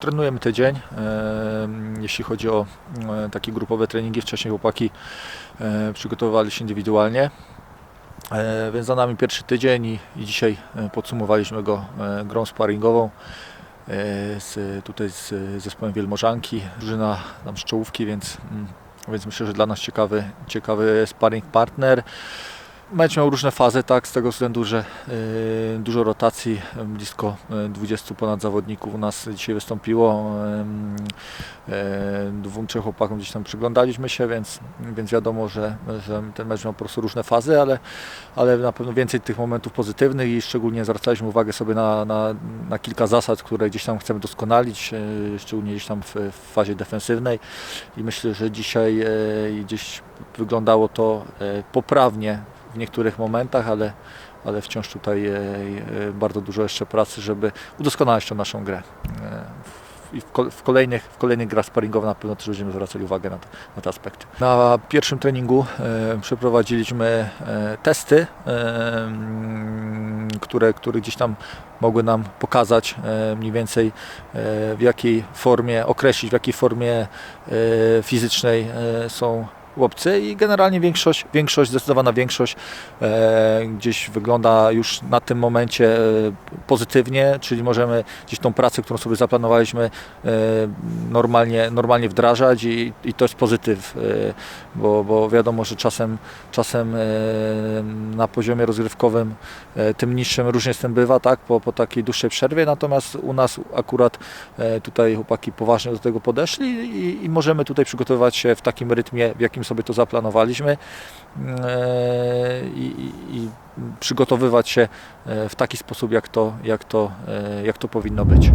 Trenujemy tydzień, e, jeśli chodzi o e, takie grupowe treningi. Wcześniej chłopaki e, przygotowywali się indywidualnie, więc za nami pierwszy tydzień i, dzisiaj podsumowaliśmy go grą sparingową z, tutaj z zespołem Wielmożanki, drużyna tam z czołówki, więc, mm, więc myślę, że dla nas ciekawy, ciekawy sparring partner. Mecz miał różne fazy, tak, z tego względu, że y, dużo rotacji, y, blisko y, 20 ponad zawodników u nas dzisiaj wystąpiło. Y, y, dwóm, trzech chłopakom gdzieś tam przyglądaliśmy się, więc, więc wiadomo, że, że ten mecz miał po prostu różne fazy, ale, ale na pewno więcej tych momentów pozytywnych i szczególnie zwracaliśmy uwagę sobie na, na, na kilka zasad, które gdzieś tam chcemy doskonalić, y, szczególnie gdzieś tam w, w fazie defensywnej i myślę, że dzisiaj y, gdzieś wyglądało to y, poprawnie w niektórych momentach, ale, ale wciąż tutaj e, e, bardzo dużo jeszcze pracy, żeby udoskonalać tą naszą grę. E, I w, ko- w, kolejnych, w kolejnych grach sparingowych na pewno też będziemy zwracali uwagę na, te- na te aspekty. Na pierwszym treningu przeprowadziliśmy testy, które, które gdzieś tam mogły nam pokazać mniej więcej w jakiej formie, określić w jakiej formie fizycznej są chłopcy i generalnie większość, większość zdecydowana większość e, gdzieś wygląda już na tym momencie e, pozytywnie, czyli możemy gdzieś tą pracę, którą sobie zaplanowaliśmy e, normalnie, normalnie wdrażać i, i to jest pozytyw, e, bo, bo wiadomo, że czasem, czasem e, na poziomie rozgrywkowym tym niższym różnie z tym bywa, tak, po, po takiej dłuższej przerwie, natomiast u nas akurat tutaj chłopaki poważnie do tego podeszli i, i możemy tutaj przygotowywać się w takim rytmie, w jakim sobie to zaplanowaliśmy i, i, i przygotowywać się w taki sposób, jak to, jak to, e, jak to powinno być.